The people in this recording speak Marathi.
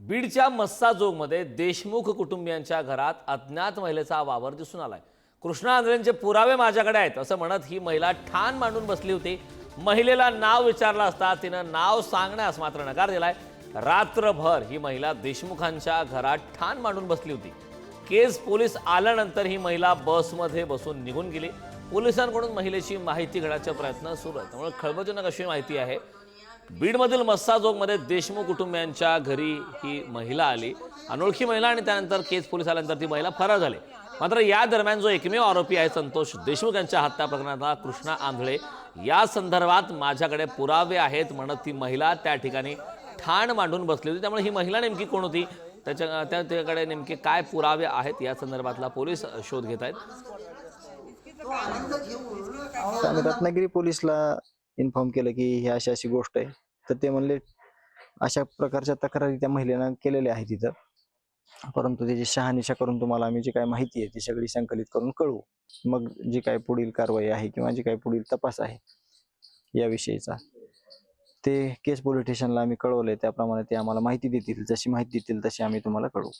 बीडच्या मस्साजोगमध्ये देशमुख कुटुंबियांच्या घरात अज्ञात महिलेचा वावर दिसून आलाय. कृष्णा आंधळेंचे पुरावे माझ्याकडे आहेत असं म्हणत ही महिला ठाण मांडून बसली होती. महिलेला नाव विचारलं असता तिनं नाव सांगण्यास मात्र नकार दिलाय. रात्रभर ही महिला देशमुखांच्या घरात ठाण मांडून बसली होती. केस पोलीस आल्यानंतर ही महिला बसमध्ये बसून निघून गेली. पोलिसांकडून महिलेची माहिती घेण्याचा प्रयत्न सुरू आहे त्यामुळे खळबळजनक अशी माहिती आहे. बीडमधील मस्साजोगमध्ये देशमुख कुटुंबियांच्या घरी ही महिला आली. अनोळखी महिला आणि त्यानंतर केस पोलीस आल्यानंतर ती महिला फरार झाली. मात्र या दरम्यान जो एकमेव आरोपी आहे संतोष देशमुख यांच्या हत्या प्रकरणातला कृष्णा आंधळे या संदर्भात माझ्याकडे पुरावे आहेत म्हणत ती महिला त्या ठिकाणी ठाण मांडून बसली होती. त्यामुळे ही महिला नेमकी कोण होती? त्याच्या त्याकडे त्याच्याकडे नेमके काय पुरावे आहेत? या संदर्भातला पोलीस शोध घेत आहेत. रत्नागिरी पोलीसला इन्फॉर्म केलं की ही अशी अशी गोष्ट आहे. तर ते म्हणले अशा प्रकारच्या तक्रारी त्या महिलेनं केलेल्या आहेत तिथं परंतु त्याची शहानिशा करून तुम्हाला आम्ही जी काय माहिती आहे ती सगळी संकलित करून कळवू. मग जी काय पुढील कारवाई आहे किंवा जी काय पुढील तपास आहे याविषयीचा ते केस पोलीस स्टेशनला आम्ही कळवलंय. त्याप्रमाणे ते आम्हाला माहिती देतील. जशी माहिती देतील तशी आम्ही तुम्हाला कळवू.